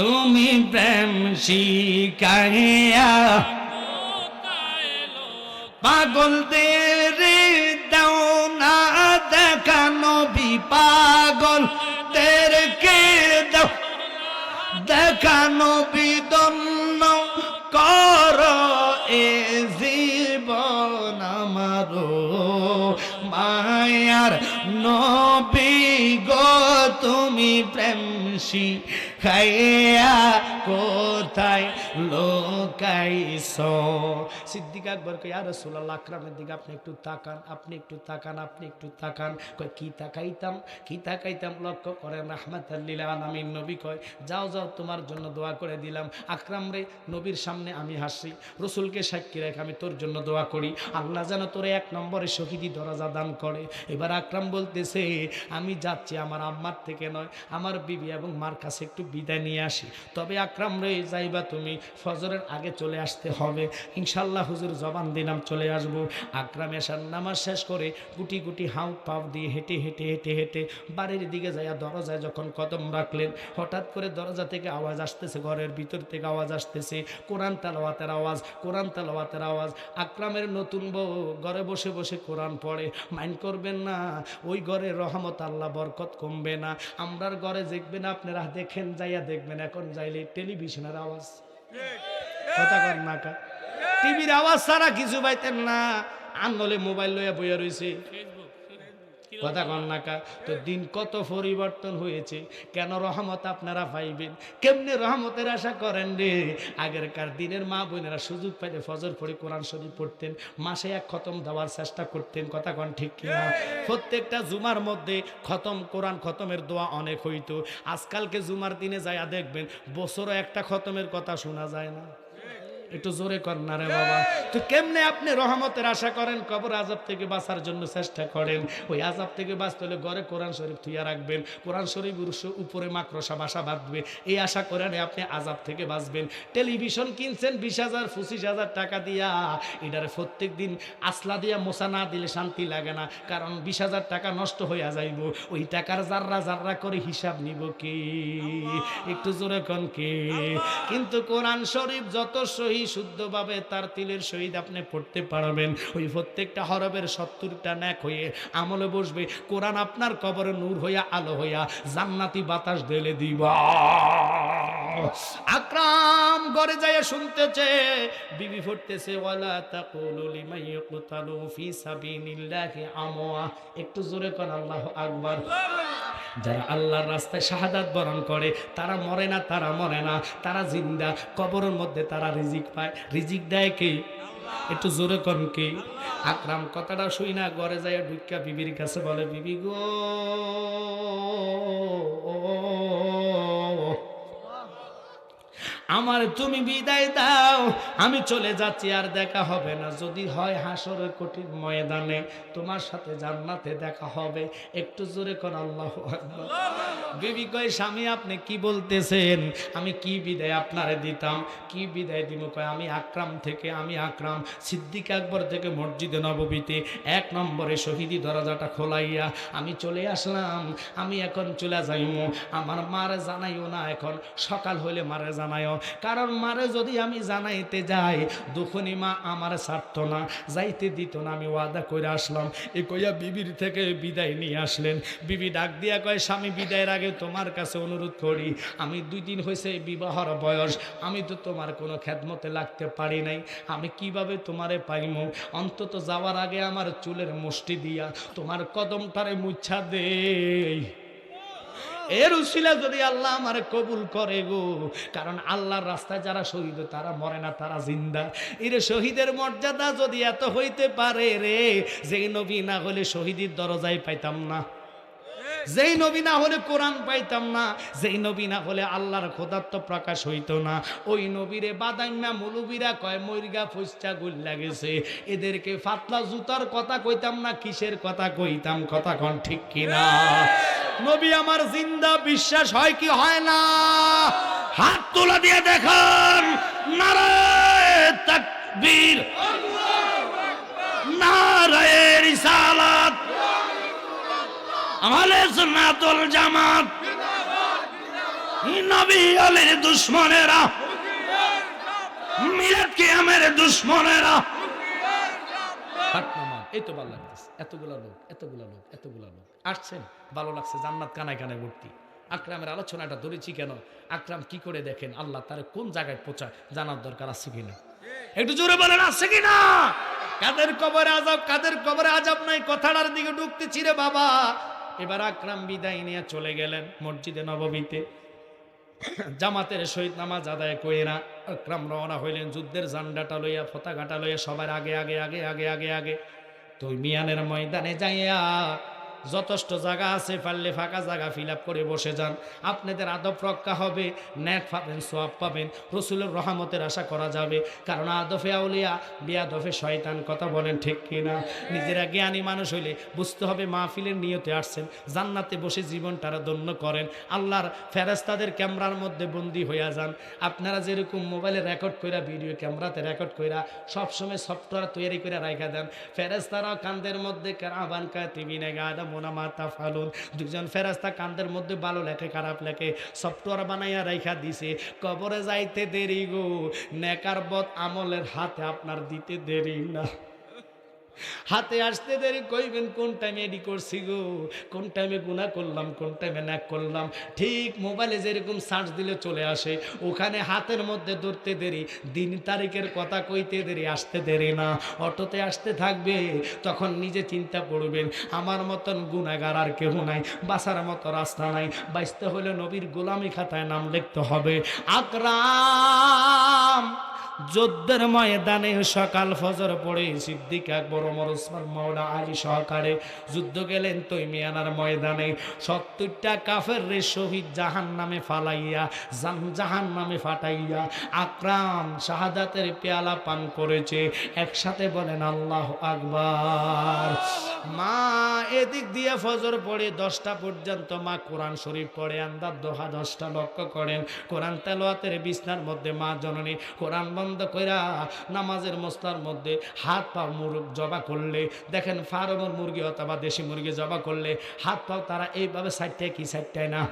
তুমি প্রেম শিখাইয়া পাগলদের দাও না দেখানো বি পাগল তেরকে দাও। দেখানো বিদন্ন কর এ জীবন আমারো মায়ার নবী গো, তুমি প্রেম খাইয়া কোথায় লোকাইছ। সিদ্দিক আকবর কে আর রসুল্লাহ আকরামের দিকে আপনি একটু তাকান, আপনি একটু তাকান, আপনি একটু তাকান। কয়, কি তাকাইতাম কি তাকাইতাম, লক্ষ্য করেন রাহমাত আলামিন। নবী কয়, যাও যাও, তোমার জন্য দোয়া করে দিলাম। আকরাম রে, নবীর সামনে আমি হাসি, রসুলকে সাক্ষী রেখে আমি তোর জন্য দোয়া করি। আল্লাহ যেন তোরে এক নম্বরে শহীদি দরজা দান করে। এবার আকরাম বলতেছে, আমি যাচ্ছি আমার আম্মার থেকে নয়, আমার বিবি এবং মার কাছে একটু বিদায় নিয়ে আসি। তবে আকরাম রে, যাইবা তুমি ফজরের আগে চলে আসতে হবে। ইনশাল্লাহ হুজুর জবান দিলাম চলে আসব। আকরাম এসার নামাজ শেষ করে গুটি গুটি হাউ পাও দিয়ে হেঁটে হেঁটে হেঁটে হেঁটে বাড়ির দিকে যাইয়া দরজায় যখন কদম রাখলেন, হঠাৎ করে দরজা থেকে আওয়াজ আসতেছে, ঘরের ভিতর থেকে আওয়াজ আসতেছে। কোরআন তালাওয়াতের আওয়াজ, কোরআন তালাওয়াতের আওয়াজ। আকরামের নতুন বউ ঘরে বসে বসে কোরআন পড়ে। মাইন্ড করবেন না, ওই ঘরে রহমত আল্লাহ বরকত কমবে না। আমরার ঘরে দেখবেন, আপনারা দেখেন, যাইয়া দেখবেন, এখন যাইলে টেলিভিশনের আওয়াজ। কথা কর না টিভির আওয়াজ ছাড়া কিছু পাইতেন না। আন্দোলে মোবাইল লইয়া বইয়া রয়েছে কথা কন নাকা তো দিন কত পরিবর্তন হয়েছে। কেন রহমত আপনারা পাইবেন? কেমনে রহমতের আশা করেন রে? আগেরকার দিনের মা বোনেরা সুযোগ পাইলে ফজর পড়ে কোরআন শরীফ পড়তেন মাসে এক খতম দেওয়ার চেষ্টা করতেন কথা কন ঠিক কিনা? প্রত্যেকটা জুমার মধ্যে খতম কোরআন খতমের দোয়া অনেক হইতো। আজকালকে জুমার দিনে যাইয়া দেখবেন বছরও একটা খতমের কথা শোনা যায় না। একটু জোরে কর না রে বাবা। তো কেমনে আপনি রহমতের আশা করেন? কবর আজাব থেকে বাঁচার জন্য চেষ্টা করেন। ওই আজাব থেকে বাঁচতে হলে ঘরে কোরআন শরীফ থুইয়া রাখবেন। কোরআন শরীফ উপরে মাকড়সা বাসা বাঁধবে। এই আশা করেন আপনি আজাব থেকে বাঁচবেন। টেলিভিশন কিনছেন বিশ হাজার, পঁচিশ হাজার টাকা দিয়া। এটারে প্রত্যেক দিন আসলা দিয়া মোছা না দিলে শান্তি লাগে না। কারণ বিশ হাজার টাকা নষ্ট হইয়া যাইব। ওই টাকার জাররা জাররা করে হিসাব নিব কি? একটু জোরে কন কে? কিন্তু কোরআন শরীফ যত সহি শুদ্ধভাবে তার তিলের সহিত আপনি পড়তে পারবেন। ওই প্রত্যেকটা হরবের সত্তরটা ন্যাক হয়ে আমলে বসবে। কোরআন আপনার কবরে নূর হইয়া আলো হইয়া জান্নাতি বাতাস ঢেলে দিবা। আকরাম ঘরে যাইয়া শুনতেছে, বিবি ফুটতেছে, ওয়ালা তাকুলু লিমান ইয়াকতালু ফি সাবিলিল্লাহি আমওয়া। একটু জোরে কোন, আল্লাহু আকবার। যারা আল্লাহর রাস্তায় শাহাদাত বরণ করে, তারা মরে না, তারা মরে না। তারা জিন্দা, কবরের মধ্যে তারা রিজিক পায়। রিজিক দেয় কে? একটু জোরে কন কে? আকরাম কথাটা শুই না ঘরে যায় ঢুকা বিবির কাছে বলে, বিবি গো আমার তুমি বিদায় দাও। আমি চলে যাচ্ছি, আর দেখা হবে না। যদি হয় হাসরের কঠিন ময়দানে, তোমার সাথে জান্নাতে দেখা হবে। একটু জোরে কর, আল্লাহ বিবি কয়, স্বামী, আপনি কি বলতেছেন? আমি কি বিদায় আপনারে দিতাম? কি বিদায় দিব কয়, আমি আকরাম থেকে, আমি আকরাম সিদ্দিক আকবর থেকে মসজিদে নববীতে এক নম্বরে শহীদি দরজাটা খোলাইয়া আমি চলে আসলাম। আমি এখন চলে যাইমো। আমার মারে জানাইও না, এখন সকাল হইলে মারে জানাইও। কারণ মারে যদি আমি জানাইতে যাই, দুখনি মা আমার ছাড়ত না, যাইতে দিত না, আমি ওয়াদা করে আসলাম। এ কইয়া বিবির থেকে বিদায় নিয়ে আসলেন। বিবি ডাক দিয়া কয়, স্বামী, বিদায়ের আগে তোমার কাছে অনুরোধ করি। আমি দুই দিন হয়েছে বিবাহর বয়স। আমি তো তোমার কোনো খেদমতে লাগতে পারি নাই। আমি কীভাবে তোমারে পাইমু? অন্তত যাওয়ার আগে আমার চুলের মুষ্টি দিয়া তোমার কদমটারে মুচ্ছা দেই। এর উশিলা যদি আল্লাহ আমার কবুল করে গো, কারণ আল্লাহর রাস্তায় যারা শহীদ, তারা মরে না, তারা জিন্দা। এর শহীদের মর্যাদা যদি এত হইতে পারে রে যে নবী না হলে শহীদের দরজায় পাইতাম না। যেই নবী না হলে কোরআন পাইতাম না, যেই নবী না হলে আল্লাহর খোদাত্ম প্রকাশ হইতো না। ওই নবীরে বাদাইমা মুলুবিরা কয়, মরিগা ফুসচা গুল লাগেছে এদেরকে ফাতলা জুতার কথা কইতাম না, কিসের কথা কইতাম, কথা কোন ঠিক কিনা? নবী, আমার জিন্দা বিশ্বাস হয় কি হয় না? হাত তোলা দিয়ে দেখান, নারায় তাকবীর, নারায় রিসালাত লাগতেছে। এতগুলা লোক, এতগুলা আসছেন? ভালো লাগছে, জান্নাত কানায় কানায় ভর্তি। আকরামের আলোচনাটা ধরেছি কেন? আকরাম কি করে দেখেন? আল্লাহ তার কোন জায়গায় পৌঁছায়? জানার দরকার আছে কিনা? একটু জোরে বলেন, আছে কিনা? কাদের কবরে আজাব কাদের কবরে আজাব নাই? কথাটার দিকে ঢুকতেছি রে বাবা। এবার আকরাম বিদায় নিয়ে চলে গেলেন মসজিদে নবমীতে। জামাতের সহিত নামাজ আদায় কইরা আকরাম রওনা হইলেন যুদ্ধের জান্ডাটা লইয়া ফতাকাটা লইয়া সবার আগে আগে আগে আগে আগে আগে। তুই মিয়ানের ময়দানে যাইয়া যথেষ্ট জায়গা আছে, পারলে ফাঁকা জায়গা ফিল করে বসে যান। আপনাদের আদব রক্ষা হবে ন্যাক পাবেন সোয়াব পাবেন, রসুলের রহমতের আশা করা যাবে। কারণ আদফে আউলিয়া বিয়াদফে শয়তান, কথা বলেন ঠিক কিনা? নিজেরা জ্ঞানী মানুষ হইলে বুঝতে হবে মাহফিলের নিয়তে আসছেন, জান্নাতে বসে জীবনটারা ধন্য করেন। আল্লাহর ফেরেস্তাদের ক্যামেরার মধ্যে বন্দি হইয়া যান। আপনারা যেরকম মোবাইলে রেকর্ড কইরা, ভিডিও ক্যামেরাতে রেকর্ড কইরা সবসময় সফটওয়্যার তৈরি করে রাখা দেন। ফেরেস্তারা কান্দের মধ্যে, কারাবান কাতিবিনে গাদা মোনা মাতা ফালুন দুজন ফেরাস্তা কান্দের মধ্যে ভালো লেখে, খারাপ লেখে। সফটওয়্যার বানাইয়া রাইখা দিছে। কবরে যাইতে দেরি গো। নেকার বদ আমলের হাতে আপনার দিতে দেরি না। হাতে আসতে দেরি কইবেন, কোন টাইমে এডি করছি গো? কোন টাইমে গুণা করলাম, কোন টাইমে ন্যাক করলাম? ঠিক মোবাইলে যেরকম সার্চ দিলে চলে আসে, ওখানে হাতের মধ্যে ধরতে দেরি, দিন তারিখের কথা কইতে দেরি, আসতে দেরি না। অটোতে আসতে থাকবে, তখন নিজে চিন্তা করবেন, আমার মতন গুণাগার আর কেউ নাই বাসার মতো রাস্তা নাই, বাঁচতে হলে নবীর গোলামি খাতায় নাম লিখতে হবে, আকরাম! যুদ্ধের ময়দানে সকাল ফজর পড়ে সিদ্দিক আকবর, ওমর ওসমান মৌলা আলী সহকারে যুদ্ধ গেলেন তৈমিয়ানার ময়দানে। সত্তরটা কাফের রে শহীদ জাহান নামে ফালাইয়া জাহান নামে ফাটাইয়া আকরাম শাহাদাতের পেয়ালা পান করেছে। একসাথে বলেন, আল্লাহ আকবার। মা এদিক দিয়ে ফজর পড়ে দশটা পর্যন্ত মা কোরআন শরীফ পড়ে। আন্দার দোহা দশটা লক্ষ্য করেন। কোরআন তেলোয়াতের বিছনার মধ্যে মা জননী কোরআন বন্ধ কইরা নামাজের মশলার মধ্যে হাত পা জবা করলে, দেখেন ফার্মের মুরগি অথবা দেশি মুরগি জবা করলে হাত পাও তারা এইভাবে সাইডটায় কি সাইডটায় না?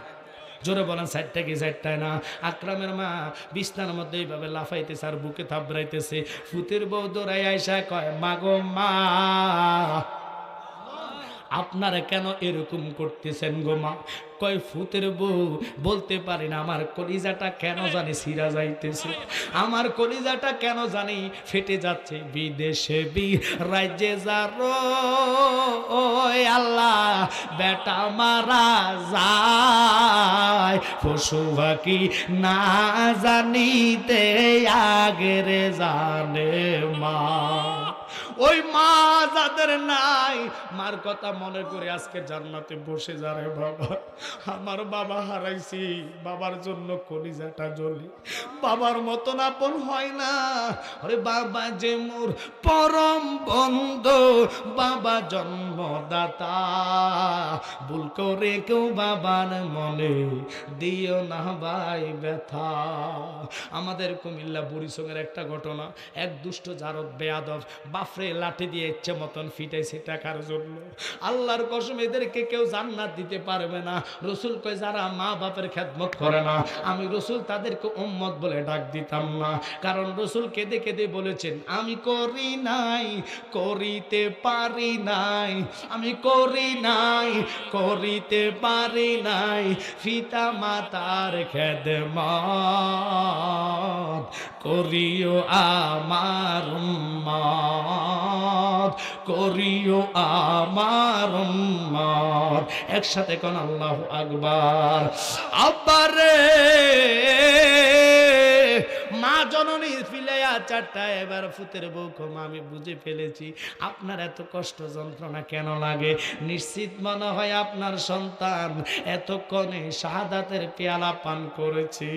জোরে বলেন সাইডটা কি সাইডটায় না? আকরামের মা বিস্তার মধ্যে এইভাবে লাফাইতেছে আর বুকে থাপড়াইতেছে। ফুতের বউ দৌড়াই আইসা কয়, মাগো মা। আপনারা কেন এরকম করতেছেন গো মা? কয় ফুতের বউ, বলতে পারি না, আমার কলিজাটা কেন জানি সিরা যাইতেছে। আমার কলিজাটা কেন জানি ফেটে যাচ্ছে। বিদেশে বি, রাজ্যে যারো আল্লাহ, বেটা মারা যায়। পশু পাখি না জানিতে আগের জানে মা। ওই মা যাদের নাই, মার কথা মনে করে আজকে জান্নাতে বসে যারে বাবা। আমার বাবা হারাইছি, বাবার জন্য কলিজাটা জ্বলি। বাবার মতন আপন হয় না। আরে বাবা যে মোর পরম বন্ধু, বাবা জন্মদাতা। ভুল করে কেউ বাবার মনে দিও না ভাই ব্যথা। আমাদের কুমিল্লা বুড়ি বুড়িসঙ্গের একটা ঘটনা, এক দুষ্ট জারদ বেয়াদব বাফরে লাঠি দিয়ে ইচ্ছে মতন ফিটাইছে টাকার জন্য। আল্লাহর কসম, এদেরকে কেউ জান্নাত দিতে পারবে না। রসুল কয়, যারা মা বাপের খেদমত করে না, আমি রসুল তাদেরকে উম্মত বলে ডাক দিতাম না। কারণ রসুল কেঁদে কেঁদে বলেছেন, আমি করি নাই, করিতে পারি নাই, আমি করি নাই, করিতে পারি নাই, পিতা মাতার খেদমত করিও আমার উম্মত করিও আমার উম্মত একসাথে কোন আল্লাহ আকবার। আব্বারে মা জননী চারটা এবার ফুতের বউ মা আমি বুঝে ফেলেছি। আপনার এত কষ্ট যন্ত্রণা কেন লাগে? নিশ্চিত মনে হয় আপনার সন্তান এতক্ষণে শাহাদাতের পেয়ালা পান করেছে।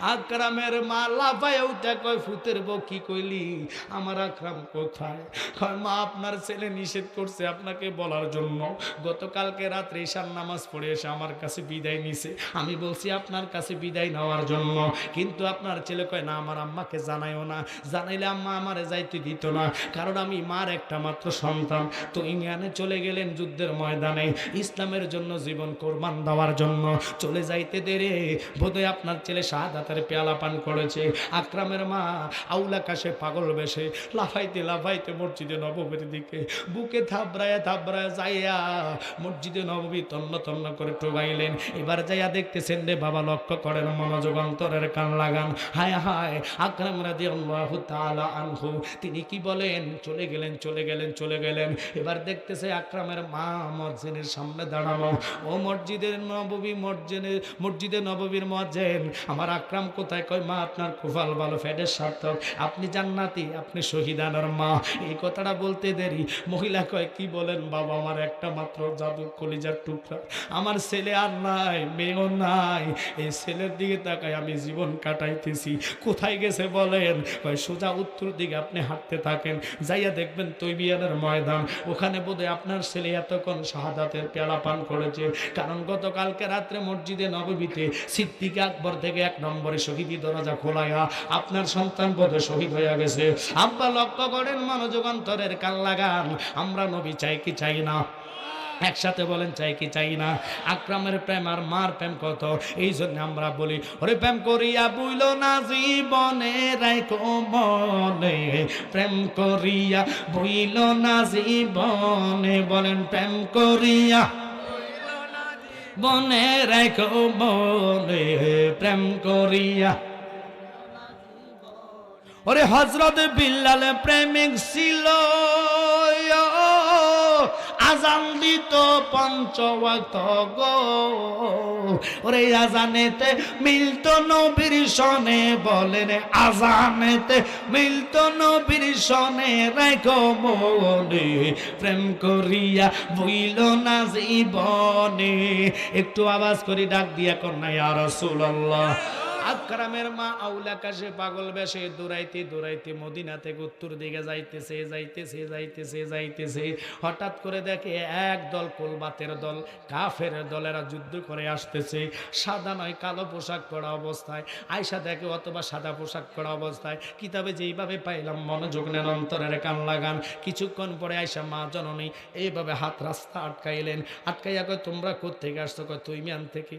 আকরামের মা লাফায় উঠা কয়, ফুতের বউ, কি কইলি? আমার আকরাম কোথায়? কয়, মা, আপনার ছেলে নিষেধ করছে আপনাকে বলার জন্য। গতকালকে রাত্রে ঈশান নামাজ পড়ে এসে আমার কাছে বিদায় নিছে। আমি বলছি, আপনার কাছে বিদায় নেওয়ার জন্য। কিন্তু আপনার ছেলে কয়, না, আমার আম্মাকে যা জানাইও না। জানাইলে আম্মা আমারে যাইতে দিত না। কারণ আমি মার একটা মাত্র সন্তান। তো ইংল্যান্ডে চলে গেলেন যুদ্ধের ময়দানে। ইসলামের জন্য জীবন কোরবান দেওয়ার জন্য। চলে যাইতে দেরে। বোধহয় আপনার ছেলে শাহাদাতের পেয়ালা পান করেছে। আকরামের মা আউলা কাশে পাগল বেশে। লাফাইতে লাফাইতে মসজিদে নবমীর দিকে। বুকে থাবড়ায় থাবড়ায় যাইয়া মসজিদে নবমী তন্ন তন্ন করে টোবাইলেন এবার যাইয়া দেখতেছেন রে বাবা, লক্ষ্য করেন মনোযোগ অন্তরের কান লাগান। হায় হায়, আকরাম রাজি আল্লাহ তাআলা আনহু, তিনি কি বলেন? চলে গেলেন চলে গেলেন চলে গেলেন। এবার দেখতেছে আকরামের মা মসজিদের সামনে দাঁড়ানো ও মসজিদের নববী মসজিদের মসজিদে নববীর মজ্জেন আমার আকরাম কোথায়? কয়, মা, আপনার কুফাল ভালো ফ্যাডের সার্থক। আপনি জান্নাতি, আপনি শহীদানার মা। এই কথাটা বলতে দেরি। মহিলা কয়, কি বলেন বাবা, আমার একটা মাত্র জাদু কলিজার টুকরা। আমার ছেলে আর নাই, মেয়েও নাই। এই ছেলের দিকে তাকায় আমি জীবন কাটাইতেছি। কোথায় গেছে বলেন কয় সোজা উত্তর দিকে আপনি হাঁটতে থাকেন, যাইয়া দেখবেন তৈবিয়ানের ময়দান। ওখানে বোধহয় আপনার ছেলে এতক্ষণ শাহাদাতের পেয়ালা পান করেছে। কারণ গতকালকে রাত্রে মসজিদে নববীতে সিদ্দিক আকবর থেকে এক নম্বরে শহীদি দরজা খোলাইয়া আপনার সন্তান বোধহয় শহীদ হয়ে গেছে। আব্বা লক্ষ্য করেন মনোযোগ অন্তরের কাল লাগান। আমরা নবী চাই কি চাই না? একসাথে বলেন, চাই কি চাই না? আকরামের প্রেম আর মার প্রেম কত? এই জন্য আমরা বলি, ওরে প্রেম করিয়া বুইল না জীবনে মনে। প্রেম করিয়া বুইল না জীবনে, বলেন, প্রেম করিয়া বনে রাইকো মনে। প্রেম করিয়া ওরে হজরত বিল্লাল প্রেমিক ছিল। আজান দিত পঞ্চওয়াক্ত গো। ওরে আজানেতে মিলত নবীর সনে বলেন, আজানেতে মিলত নবীর সনে রেখো মনে। প্রেম করিয়া বইল না জীবনে। একটু আওয়াজ করি, ডাক দিয়া কন্যা, ইয়া রাসূলুল্লাহ। আকরামের মা আউলা কাশে পাগল বেশে দৌড়াইতে দৌড়াইতে মদিনা থেকে উত্তর দিকে যাইতেছে যাইতেছে যাইতেছে যাইতেছে। হঠাৎ করে দেখে এক দল কোলবাতের দল, কাফের দলেরা যুদ্ধ করে আসতেছে। সাদা নয়, কালো পোশাক পরা অবস্থায়। আয়সা দেখে অথবা সাদা পোশাক পরা অবস্থায়। কিতাবে যেইভাবে পাইলাম, মনোযোগ নেন, অন্তরের কান লাগান। কিছুক্ষণ পরে আয়সা মা জননী এইভাবে হাত রাস্তা আটকাইলেন। আটকাইয়া কয়, তোমরা কোথেকে আসছো? কয়, তুই মিয়ান থেকে।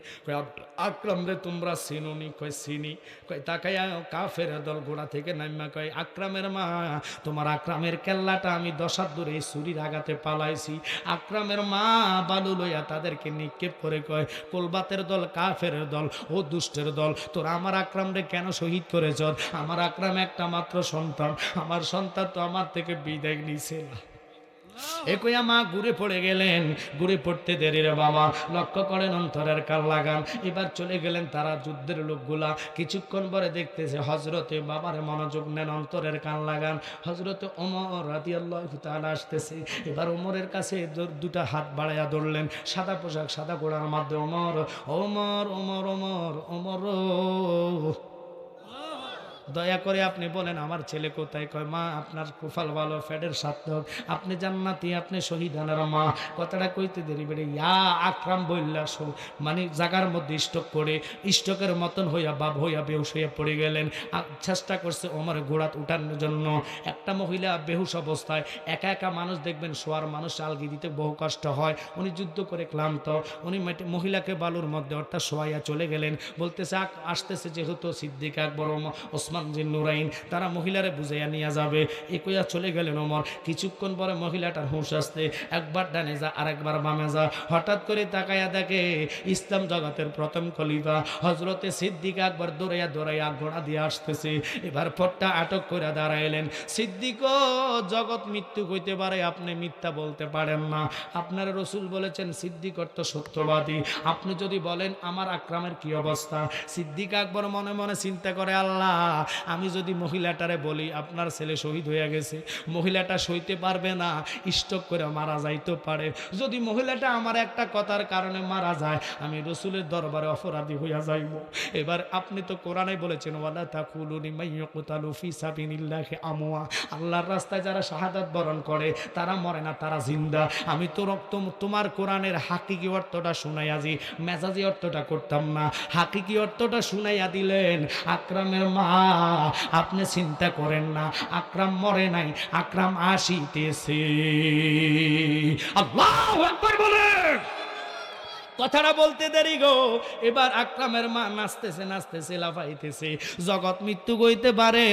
আকরাম রে, তোমরা চিনুনি। কয় চিনি কয়, তাকাইয়া কাফের দল ঘোড়া থেকে নামিয়া কয়, আকরামের মা, তোমার আকরামের কেল্লাটা আমি দশার দূরে ছুরির আঘাতে পালাইছি। আকরামের মা বালু লইয়া তাদেরকে নিক্ষেপ করে কয়, কোলবাতের দল, কাফের দল, ও দুষ্টের দল, তোরা আমার আকরামরে কেন শহীদ করেছ? আমার আকরাম একটা মাত্র সন্তান, আমার সন্তান তো আমার থেকে বিদায় নিছে না। একইয়া মা ঘুরে পড়ে গেলেন। ঘুরে পড়তে দেরি রে বাবা। লক্ষ্য করেন অন্তরের কাল লাগান এবার চলে গেলেন তারা যুদ্ধের লোকগুলা। কিছুক্ষণ পরে দেখতেছে হজরতে বাবার মনোযোগ নেন অন্তরের কান লাগান হজরতে ওমর রাতি আল্লাহ আসতেছে। এবার ওমরের কাছে দুটা হাত বাড়াইয়া ধরলেন। সাদা পোশাক, সাদা গোড়ার মাধ্যমে। ওমর ওমর ওমর ওমর ওমর দয়া করে আপনি বলেন, আমার ছেলে কোথায়? কয়, মা, আপনার কুফাল ভালো, ফ্যাডের সার্থক। আপনি জান্নাতি, আপনি শহীদানের মা। কথাটা কইতে দেরি বেড়ে, ইয়া আকরাম বললা শো- মানে জাগার মধ্যে স্টক করে, স্টকের মতন হইয়া, বাপ হইয়া, বেহুশ হইয়া পড়ে গেলেন। চেষ্টা করছে ওমর ঘোড়াত উঠানোর জন্য। একটা মহিলা বেহুশ অবস্থায়, একা একা মানুষ দেখবেন, শোয়ার মানুষ আলগি দিতে বহু কষ্ট হয়। উনি যুদ্ধ করে ক্লান্ত। উনি মহিলাকে বালুর মধ্যে অর্থাৎ শোয়াইয়া চলে গেলেন। বলতেছে আসতেছে যেহেতু সিদ্দিক আকবর ওসমান জিন নুরাইন, তারা মহিলারে বুঝাইয়া নিয়ে যাবে। একইয়া চলে গেলেন ওমর। কিছুক্ষণ পরে মহিলাটার হুঁশ আসতে একবার ডানে যা, আরেকবার বামে যা। হঠাৎ করে তাকাইয়া দেখে ইসলাম জগতের প্রথম খলিফা হজরতে সিদ্দিক আকবর দৌড়াইয়া দৌড়াইয়া ঘোড়া দিয়ে আসতেছে। এবার পট্টা আটক করে দাঁড়াইলেন। সিদ্দিক জগৎ মৃত্যু হইতে পারে, আপনি মিথ্যা বলতে পারেন না। আপনার রসুল বলেছেন, সিদ্দিক অর্থ সত্যবাদী। আপনি যদি বলেন, আমার আকরামের কি অবস্থা? সিদ্দিক আকবর মনে মনে চিন্তা করে, আল্লাহ আমি যদি মহিলাটারে বলি, আপনার ছেলে শহীদ হয়ে গেছে, মহিলাটা সইতে পারবে না, স্টক করে মারা যাইতে পারে। যদি মহিলাটা আমার একটা কথার কারণে মারা যায়, আমি রসুলের দরবারে অপরাধী হইয়া যাইব। এবার আপনি তো কোরআনে বলেছেন, ওয়ালা তাকুলুনি মাইয়াকুতালু ফি সাবিলিল্লাহি আমওয়া। আল্লাহর রাস্তায় যারা শাহাদাত বরণ করে, তারা মরে না, তারা জিন্দা। আমি তো রক্ত, তোমার কোরআনের হাকিকি অর্থটা শুনাইয়া দি, মেজাজি অর্থটা করতাম না। হাকিকি অর্থটা শুনাইয়া দিলেন, আকরামের মা আপনি চিন্তা করেন না আক্রাম মরে নাই আক্রাম আসিতেছে। আল্লাহ বলে কথাটা বলতে দেরি গো। এবার আকরামের মা নাচতেছে নাচতেছে, লাফাইতেছে। জগৎ মৃত্যু গইতে পারে,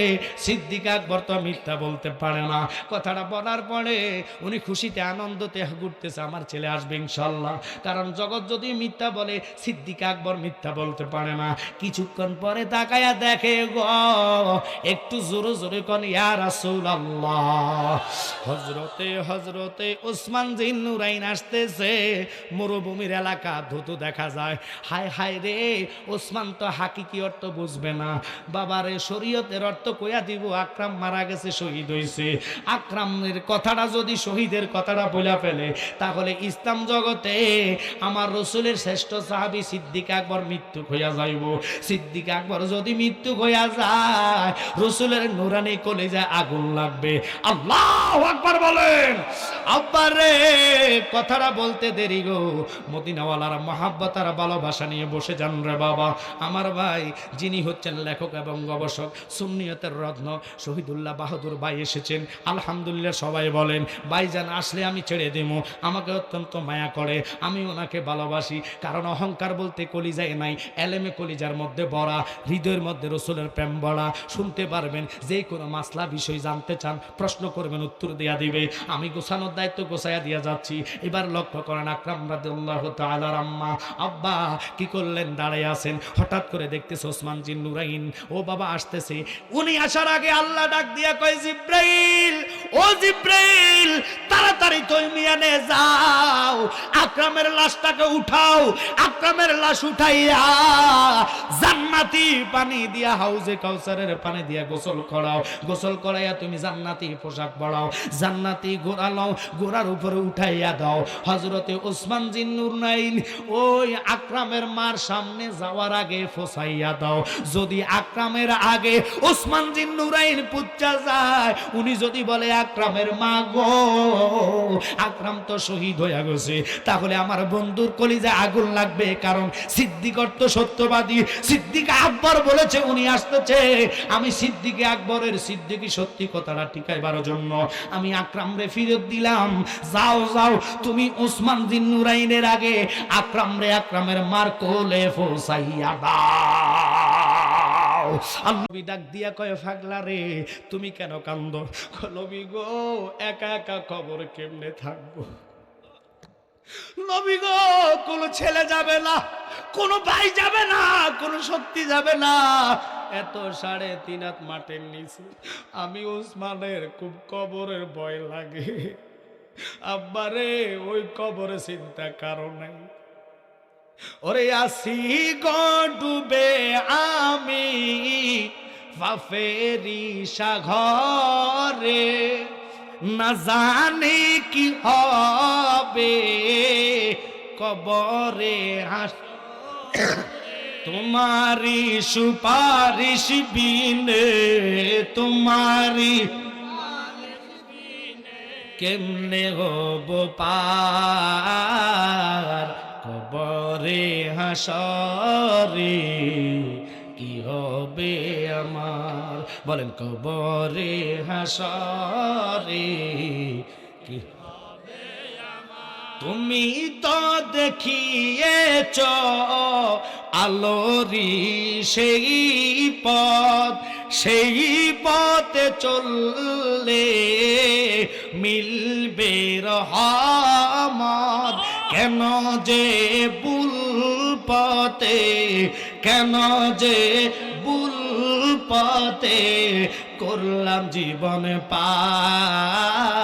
সিদ্দিক আকবর তো মিথ্যা বলতে পারে না। কথাটা বলার পরে উনি খুশিতে, আনন্দতে ঘুরতেছে, আমার ছেলে আসবে ইনশাল্লাহ। কারণ জগৎ যদি মিথ্যা বলে, সিদ্দিক আকবর মিথ্যা বলতে পারে না। কিছুক্ষণ পরে তাকায়া দেখে, গো, একটু জোরে জোরে কন, ইয়া রাসূলুল্লাহ। হজরতে হজরতে ওসমান জিন নুরাইন আসতেছে, মরুভূমির এলাকা। ধুতু দেখা যায়। হায় হায় রে, ওসমান তো হাকিকি অর্থ বুঝবে না। বাবারে শরীয়তের অর্থ কইয়া দিব, আকরাম মারা গেছে, শহীদ হইছে। আকরামের কথাটা যদি শহীদের কথাটা বলে ফেলে, তাহলে ইসলাম জগতে আমার রসুলের শ্রেষ্ঠ সাহাবি সিদ্দিক আকবর মৃত্যু হইয়া যাইব। সিদ্দিক আকবর যদি মৃত্যু হইয়া যায়, রসুলের নুরানি কলেজায় আগুন লাগবে। আল্লাহ আকবার বলেন। আব্বার কথাটা বলতে দেরি গো। মদিনাওয়ালার মহাব্বত আর ভালোবাসা নিয়ে বসে যান রে বাবা। আমার ভাই, যিনি হচ্ছেন লেখক এবং গবেষক, সুন্নিয়তের রত্ন শহীদুল্লাহ বাহাদুর ভাই এসেছেন। আলহামদুলিল্লাহ সবাই বলেন, ভাইজান, আসলে আমি ছেড়ে দেব। আমাকে অত্যন্ত মায়া করে। আমি ওনাকে ভালোবাসি। কারণ অহংকার বলতে কলিজায় নাই। এলেমে কলিজার মধ্যে বড়া হৃদয়ের মধ্যে রসুলের প্রেম বড়া শুনতে পারবেন, যে কোনো মাসলা বিষয় জানতে চান, প্রশ্ন করবেন, উত্তর দেয়া দিবে। আমি গোছানোর দায়িত্ব গোছাইয়া দিয়া যাচ্ছি। এবার লক্ষ্য করেন, আকরাম রাদিয়াল্লাহু তাআলার আম্মা, আব্বা, কি করলেন, দাঁড়ায় আছেন? হঠাৎ করে দেখতেছে ওসমান জিন নুরাইন। ও বাবা আসতেছে। উনি আসার আগে আল্লাহ ডাক দিয়া কয়, জিব্রাইল, ও জিব্রাইল, তাড়াতাড়ি তৈমিয়ানে যাও। আকরামের লাশটাকে উঠাও। আকরামের লাশ উঠাইয়া জান্নাতি পানি দিয়া, হাউজে কাউসারের পানি দিয়া গোসল করাও। গোসল করাইয়া তুমি জান্নাতি পোশাক পরাও। জান্নাতি ঘোড়া লও, ঘোড়ার উপরে উঠাইয়া দাও। হজরতে ওসমান জিন্নুর নাইন ওই আকরামের মার সামনে যাওয়ার আগে ফসাইয়া দাও। যদি আকরামের আগে ওসমান জিন্নুরাইন পুচ্চা যায়, উনি যদি বলে, আকরামের মা গো, আকরাম তো শহীদ হইয়া গেছে, তাহলে আমার বন্ধুর কলিজায় আগুন লাগবে, কারণ সিদ্দিক অর্থ সত্যবাদী। সিদ্দিক আকবর বলেছে, উনি আসতেছে। আমি সিদ্দিকে আকবরের সিদ্দিকি সত্যি কথাটা টিকাইবার জন্য আমি আকরাম রে ফিরত দিলাম। যাও যাও, তুমি ওসমান দিন নুরাইনের আগে আকরাম রে আকরামের মার কোলে ফোসাইয়া দাও। আল্লাহ ডাক দিয়া কয়, ফাগলা রে, তুমি কেন কান্দ? নবী গো, একা একা খবর কেমনে থাকব? নবী গো, কোনো ছেলে যাবে না, কোনো ভাই যাবে না, কোনো শক্তি যাবে না। এত সাড়ে তিন হাত মাটির নিচে আমি উসমানের খুব কবরের ভয় লাগে। আব্বারে ওই কবরে চিন্তা কারণে ওরে আসি ডুবে আমি বাফেরি সাঘরে না জানি কি হবে কবরে হাস তোমারি সুপারিশ বিনে তোমারি কেমনে হব পার? কবরে হাসরে, কি হবে আমার? বলেন, কবরে হাসরে, কি তুমি তো দেখিয়েছ আলোরি সেই পথ, সেই পথে চললে মিলবে রহমত। কেন যে বুল পথে কেন যে বুল পথে করলাম জীবন পার।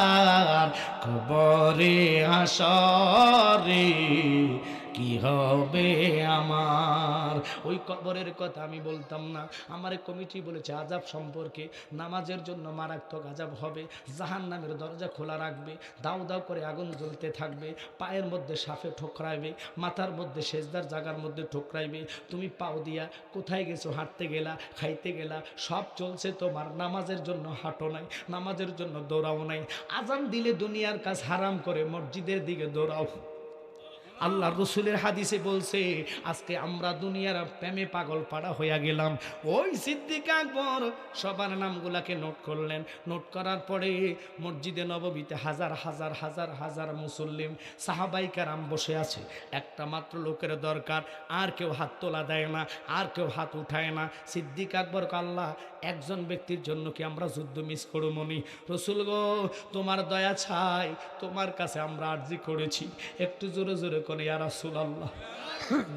কবরে আসরে কি হবে আমার? ওই কবরের কথা আমি বলতাম না। আমার কমিটি বলেছে আজাব সম্পর্কে নামাজের জন্য মারাত্মক আজাব হবে। জাহান নামের দরজা খোলা রাখবে দাউ দাউ করে আগুন জ্বলতে থাকবে, পায়ের মধ্যে সাফে ঠোকরাইবে, মাথার মধ্যে সেজদার জাগার মধ্যে ঠোকরাইবে। তুমি পাও দিয়া, কোথায় গেছো? হাঁটতে গেলা, খাইতে গেলা, সব চলছে তোমার। নামাজের জন্য হাঁটো নাই, নামাজের জন্য দৌড়াও নাই। আজান দিলে দুনিয়ার কাজ হারাম করে, মসজিদের দিকে দৌড়াও। আল্লাহ রসুলের হাদিসে বলছে, আজকে আমরা দুনিয়ার প্রেমে পাগল পাড়া হইয়া গেলাম। ওই সিদ্দিক আকবর সবার নামগুলাকে নোট করলেন। নোট করার পরে মসজিদে নববীতে হাজার হাজার হাজার হাজার মুসল্লিম, সাহাবাই কারাম বসে আছে। একটা মাত্র লোকের দরকার, আর কেউ হাত তোলা দেয় না, আর কেউ হাত উঠায় না। সিদ্দিক আকবর আল্লাহ, একজন ব্যক্তির জন্য কি আমরা যুদ্ধ মিস করো মনি? রসুল গো, তোমার দয়া ছাই, তোমার কাছে আমরা আর্জি করেছি। একটু জোরে জোরে করে আরাসুল রাসূল আল্লাহ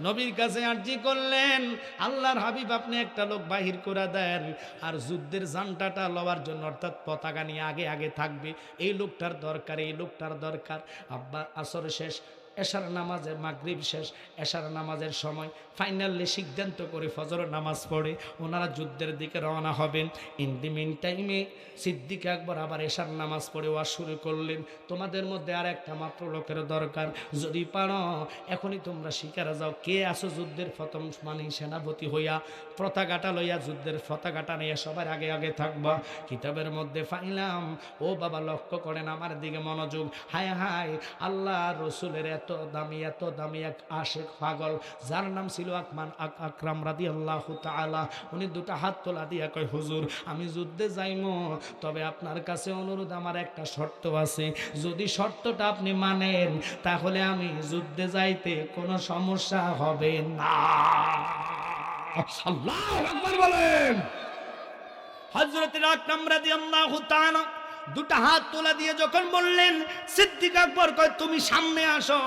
নবীর কাছে আর্জি করলেন, আল্লাহর হাবিব আপনি একটা লোক বাহির করে দেন, আর যুদ্ধের জানটাটা লওয়ার জন্য অর্থাৎ পতাকা নিয়ে আগে আগে থাকবে। এই লোকটার দরকার, এই লোকটার দরকার। আব্বা, আসর শেষ এশার নামাজে মাগরিব শেষ, এশার নামাজের সময় ফাইনালি সিদ্ধান্ত করে ফজর নামাজ পড়ে, ওনারা যুদ্ধের দিকে রওনা হবেন। ইন দি মিন টাইমে সিদ্দিক আকবর আবার এশার নামাজ পড়ে ওয়া শুরু করলেন। তোমাদের মধ্যে আর একটা মাত্র লোকের দরকার, যদি পারো, এখনই তোমরা শিকারে যাও। কে আসো যুদ্ধের প্রথম মানে সেনাপতি হইয়া? পতাকাটা লইয়া যুদ্ধের পতাকাটা নিয়ে সবার আগে আগে থাকবা। কিতাবের মধ্যে ফাইলাম, ও বাবা লক্ষ্য করেন আমার দিকে মনোযোগ। হায় হায়, আল্লাহ রসুলের দামি, এত দামি এক আশেক পাগল, যার নাম ছিল আকমান আক আকরাম রাদি আল্লাহ তালা উনি দুটা হাত তোলা দিয়া কয়, হুজুর, আমি যুদ্ধে যাইমো, তবে আপনার কাছে অনুরোধ, আমার একটা শর্ত আছে। যদি শর্তটা আপনি মানেন, তাহলে আমি যুদ্ধে যাইতে কোনো সমস্যা হবে না। আল্লাহ বলেন। হজরত আকরাম রাদিয়াল্লাহু তাআলা দুটা হাত তোলা দিয়ে যখন বললেন সিদ্দিক আকবর কয় তুমি সামনে আসো।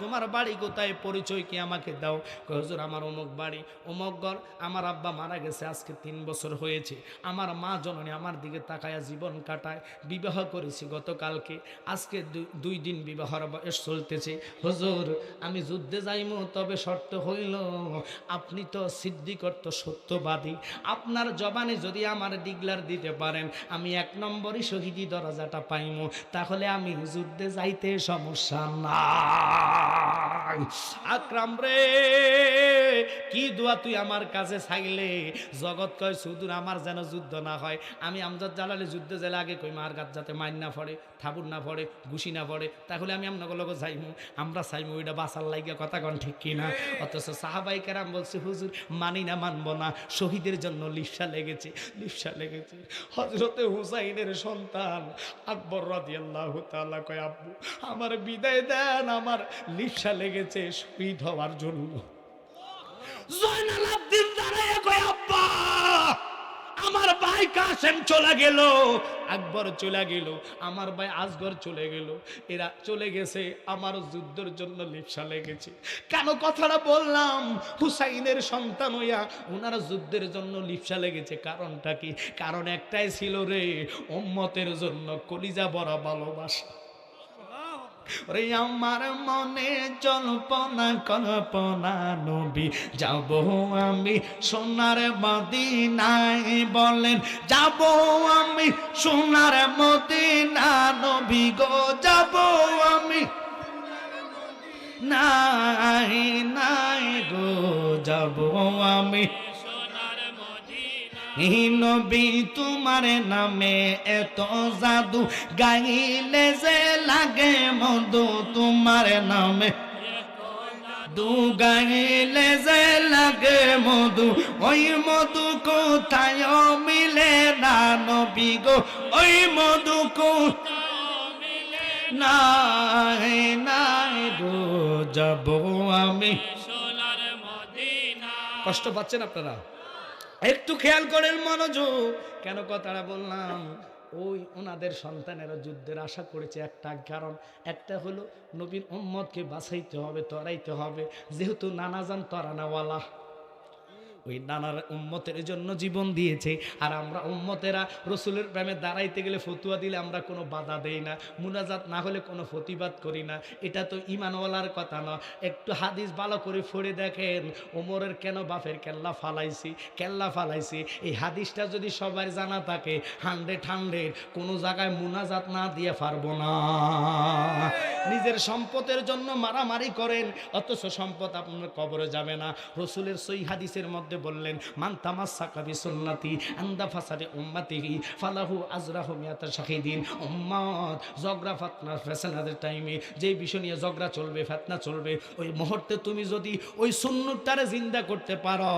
তোমার বাড়ি কোথায়? পরিচয় কি আমাকে দাও? হুজুর, আমার অমুক বাড়ি। অমুক ঘর, আমার আব্বা মারা গেছে, আজকে তিন বছর হয়েছে। আমার মা জননী আমার দিকে তাকায়া জীবন কাটায়, বিবাহ করেছি গতকালকে। আজকে দুই- দিন বিবাহর বয়স চলতেছে। হজুর, আমি যুদ্ধে যাইমু, তবে শর্ত হইল, আপনি তো সিদ্দিকর তো সত্যবাদী। আপনার জবানে যদি আমার ডিগলার দিতে পারেন, আমি এক নম্বরই শহীদি দরজাটা পাইমু। তাহলে আমি যুদ্ধে যাইতে সমস্যা নাই। আকরাম রে, কি দোয়া তুই আমার কাছে চাইলে? জগৎ কয়, সুদূর আমার যেন যুদ্ধ না হয়। আমি আমজাদ জালালে যুদ্ধে জেলে আগে কই, মার গাছ যাতে মাইন না পড়ে, থাবুর না পড়ে, ঘুষি না পড়ে, তাহলে আমি আপনাকে লোক যাইমু, আমরা চাইমু ওইটা বাসার লাগিয়া কথা কন ঠিক কিনা? অথচ সাহাবাই কেরাম বলছে, হুজুর, মানি না, মানবো না, শহীদের জন্য লিপসা লেগেছে লিপসা লেগেছে। হজরতে হুসাইনের সন্তান আকবর রাদি আল্লাহ তাআলা কয়, আব্বু, আমার বিদায় দেন, আমার লিপসা লেগেছে শহীদ হওয়ার জন্য। জয়নাল আব্দিন দাঁড়ায় কয় আব্বা, আমার ভাই কাসেম চলে গেল, আকবর চলে গেল, আমার ভাই আসগর চলে গেল, এরা চলে গেছে, আমার যুদ্ধের জন্য লিপসা লেগেছে। কেন কথাটা বললাম? হুসাইনের সন্তান হইয়া ওনারা যুদ্ধের জন্য লিপসা লেগেছে, কারণটা কি? কারণ একটাই ছিল রে, উম্মতের জন্য কলিজা বড় ভালোবাসা। রে আমার মনে জল্পনা, কল্পনা নবী, যাব আমি সোনার মদিনায় বলেন, যাব আমি সোনার মদিনা নবী গো, যাব আমি নাই নাই গো, যাব আমি নবী তোমার নামে এত জাদু। গাইলে যে লাগে মধু তোমার নামে। দু গাইলে যে লাগে মধু ওই মধু কোথায় মিলে না নবী গো? ওই মধু কো নাই নাই গো? যাব আমি। কষ্ট পাচ্ছেন আপনারা? একটু খেয়াল করেন মনোযোগ। কেন কথাটা বললাম? ওই ওনাদের সন্তানেরা যুদ্ধের আশা করেছে একটা কারণ। একটা হলো নবীন উম্মদকে বাছাইতে হবে, তরাইতে হবে। যেহেতু নানাজান তরানাওয়ালা। ওই নানার উম্মতের জন্য জীবন দিয়েছে। আর আমরা উম্মতেরা রসুলের প্রেমে দাঁড়াইতে গেলে ফতুয়া দিলে আমরা কোনো বাধা দেই না, মুনাজাত না হলে কোনো প্রতিবাদ করি না। এটা তো ইমানওয়ালার কথা না। একটু হাদিস ভালো করে পড়ে দেখেন, ওমরের কেন বাপের কেল্লা ফালাইছি কেল্লা ফালাইছি? এই হাদিসটা যদি সবাই জানা থাকে, হান্ড্রেড হান্ড্রেড কোনো জায়গায় মুনাজাত না দিয়ে পারব না। নিজের সম্পদের জন্য মারামারি করেন, অথচ সম্পদ আপনার কবরে যাবে না। রসুলের সই হাদিসের মধ্যে বললেন, মান তামাসসাকা বিসুন্নতি আন্দা ফাসাদে উম্মতিহি ফালাহু আজরাহু মিয়াতা শাহিদিন। উম্মত, ঝগড়া ফাতনা ফেসনাদের টাইমে যেই বিষয় নিয়ে ঝগড়া চলবে, ফেতনা চলবে, ওই মুহূর্তে তুমি যদি ওই সুন্নতটারে জিন্দা করতে পারো,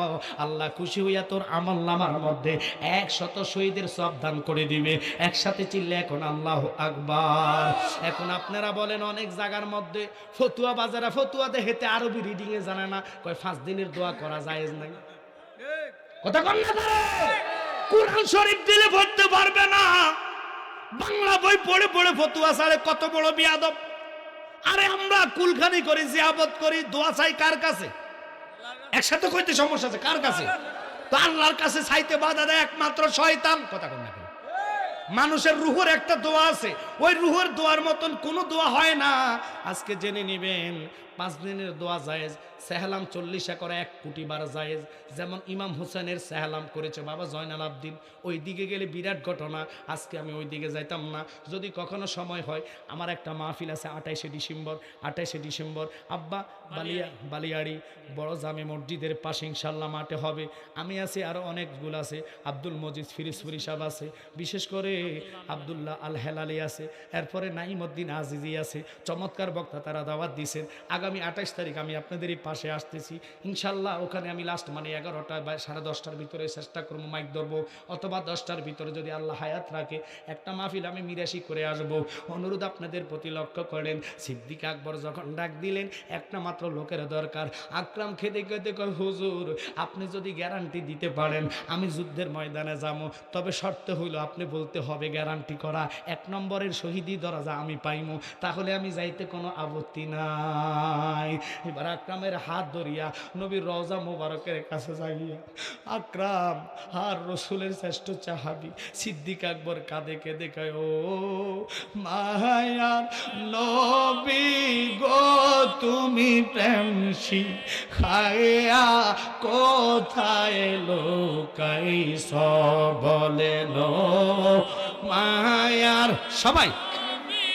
আল্লাহ খুশি হইয়া তোর আমল নামার মধ্যে এক শত শহীদের সব দান করে দিবে। একসাথে চিল্লে এখন আল্লাহ আকবার। এখন আপনারা বলেন অনেক জায়গার মধ্যে ফতুয়া বাজারা ফতুয়া দেখেতে আরবি রিডিং এ জানে না। কয়, পাঁচ দিনের দোয়া করা যায় নাই। কথা কন না কোরআন শরীফ দিলে পড়তে পারবে না। বাংলা বই পড়ে পড়ে ফতুয়া সারে কত বড় বিয়াদব। আরে আমরা কুলখানি করি, জিয়াবত করি, দোয়া চাই কার কাছে? একসাথে কইতে সমস্যা আছে, কার কাছে? তো আল্লাহর কাছে চাইতে বাধা দেয় একমাত্র শয়তান। কথা কন না? মানুষের রুহর একটা দোয়া আছে। ওই রুহর দোয়ার মতন কোনো দোয়া হয় না। আজকে জেনে নেবেন পাঁচ দিনের দোয়া জায়েজ, সেহলাম চল্লিশা করে এক কোটি বার জায়েজ। যেমন ইমাম হোসেনের সেহলাম করেছে, বাবা জয়নাল আবদিন, ওই দিকে গেলে বিরাট ঘটনা, আজকে আমি ওই দিকে যাইতাম না। যদি কখনো সময় হয়, আমার একটা মাহফিল আছে আঠাইশে ডিসেম্বর আঠাইশে ডিসেম্বর। আব্বা, বালিয়া, বালিয়াড়ি, বড় জামে মসজিদের পাশে ইনশাল্লাহ মাঠে হবে। আমি আছি আরও অনেকগুলো আছে, আব্দুল মজিদ ফিরিসপুরি সাহেব আছে। বিশেষ করে আবদুল্লাহ আল হেলালি আছে, এরপরে নাইমুদ্দিন আজিজি আছে। চমৎকার বক্তা তারা দাওয়াত দিয়েছেন। আগামী আঠাশ তারিখ আমি আপনাদেরই পাশে আসতেছি। ইনশাল্লাহ ওখানে আমি লাস্ট মানে এগারোটা বা সাড়ে দশটার ভিতরে চেষ্টা করব মাইক ধরবো, অথবা দশটার ভিতরে যদি আল্লাহ হায়াত রাখে, একটা মাহফিল আমি মিরাশি করে আসব। অনুরোধ আপনাদের প্রতি লক্ষ্য করেন, সিদ্দিক আকবর যখন ডাক দিলেন, একটা মাত্র লোকের দরকার। আকরাম খেতে খেতে কয়, হুজুর, আপনি যদি গ্যারান্টি দিতে পারেন, আমি যুদ্ধের ময়দানে যাব। তবে শর্ত হইল, আপনি বলতে হবে গ্যারান্টি করা। এক নম্বরের শহীদি দরজা আমি পাইমো। তাহলে আমি যাইতে কোনো আপত্তি নাই। এবার আকরামের হাত ধরিয়া নবীর রজা মোবারকের কাছে যাইয়া, আকরাম, আর রসুলের শ্রেষ্ঠ চাহাবি সিদ্দিক আকবর কাঁদে কেঁদে কয়, ও মায়ার নবী গো, তুমি প্রেমসি খায়া কোথায় লোকাই বলে লো মায়ার, সবাই